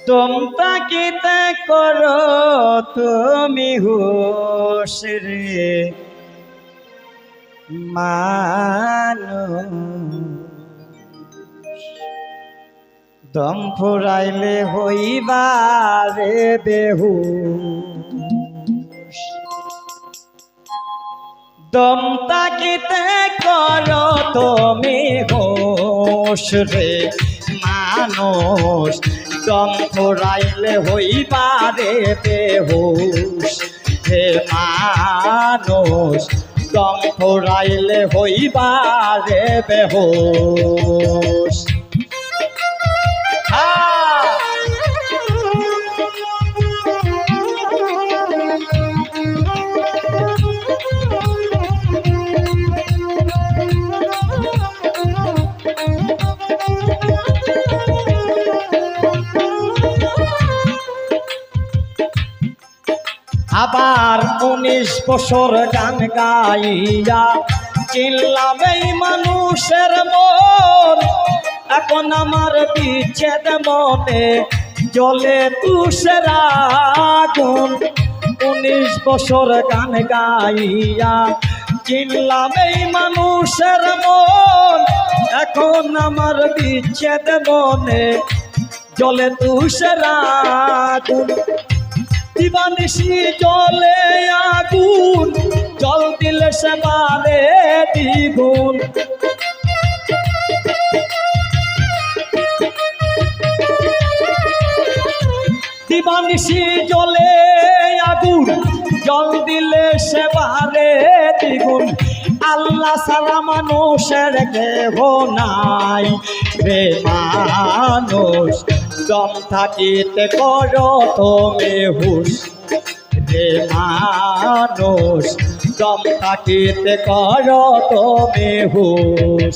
তুম তাকিতে করো তুমি হুশ রে। মানুষ দম ফুরাইলে হইবা রে বেহু দম তাকিতে করো তুমি হোশ রে মানুষ। দম ফুরাইলে হইবা রে বেহুশ হে মানুষ। দম ফুরাইলে হইবা রে বেহুশ। আবার উনিশ বছর গান গাইয়া এই মানুষের মন। এখন আমার বিচ্ছেদ মনে জলে তুষের আগুন। উনিশ বছর গান গাইয়া চিনলাম মানুষের মন। এখন আমার বিচ্ছেদ মনে জলে তুষের দিবানিসি জলে আগুন, জল দিলে সে মারে দ্বিগুণ। দিবানিসি জলে আগুন, জল দিলে সে বারে দ্বিগুণ। আল্লাহ সারা মানুষের দেহ নাই। রে মানুষ দম থাকিতে করো তুমি হুশ। রে মানুষ দম থাকিতে করো তুমি হুশ।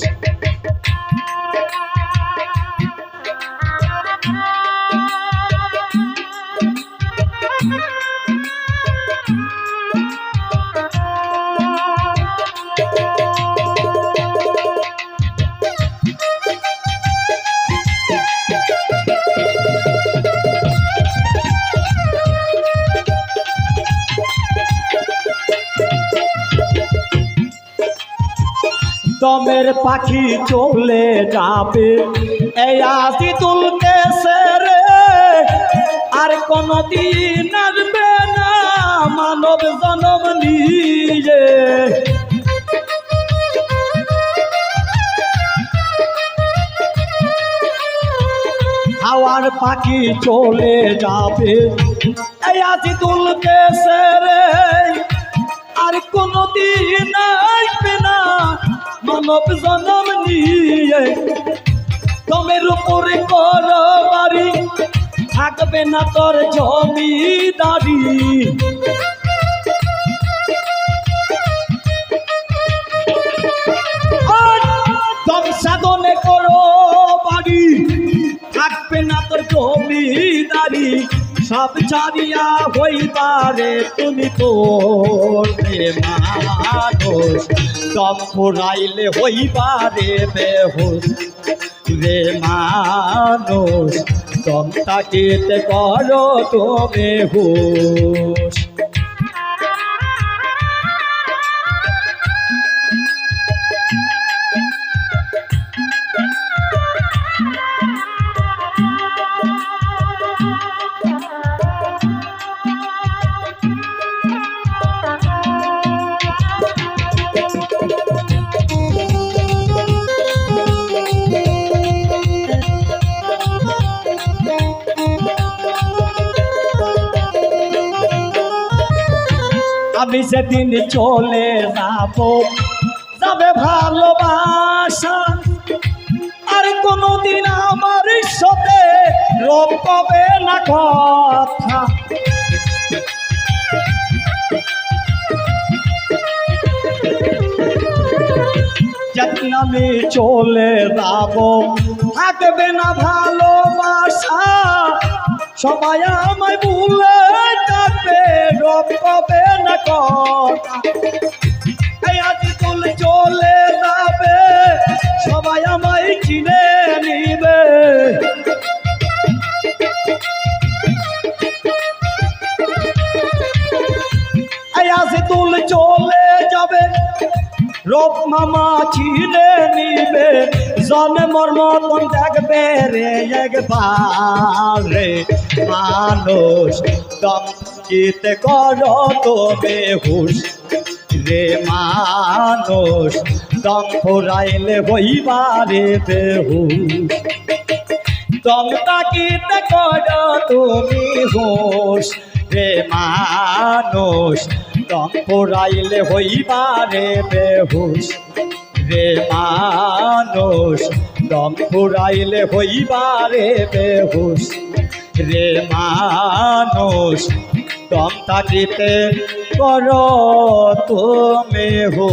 দমের পাখি চলে যাবে। এই আসি তুলতেছে রে, আর কোনদিন আসবে না মানব জনম নিয়ে। হাওয়ার পাখি চলে যাবে। এই আসি তুলতেছে রে, আর কোনদিন আসবে না মানব জনম নিয়ে। দমের উপরে কর বাড়ি থাকবে না তোর জমিদারি। সাধনে করো বাড়ি থাকবে না তোর জমিদারি। সব ছাড়িয়া হইবারে তুমি করবে মানুষ? দম ফুরাইলে হইবারে বেহুশ। রে মানুষ, দম তাকিতে করো তুমি হুশ আমি সেদিন চলে যাব। যাবে ভালোবাসা। আর কোনোদিন আমার সাথে রোগ পাবে না কথা। আমি চলে যাব, থাকবে না ভালোবাসা। সবাই আমায় ভুলে রব কবে না কথা। আজ চলে চলে যাবে, সবাই আমায় চিনে নিবে। আসে তুল চলে যাবে, রব মামা চিনে নিবে। জন্মর মতন দেখবে রে একবার রে। মানুষ দম চিতে করো তবে হুশ রে মানুষ, দম ফুরাইলে হইবারে বেহুশ। দম তাকিতে করো তুমি হুশ রে মানুষ, দম ফুরাইলে হইবারে বেহুশ। রে মানুষ, দম ফুরাইলে হইবারে বেহুশ। রে মানুষ দম থাকিতে করো তুমি হো।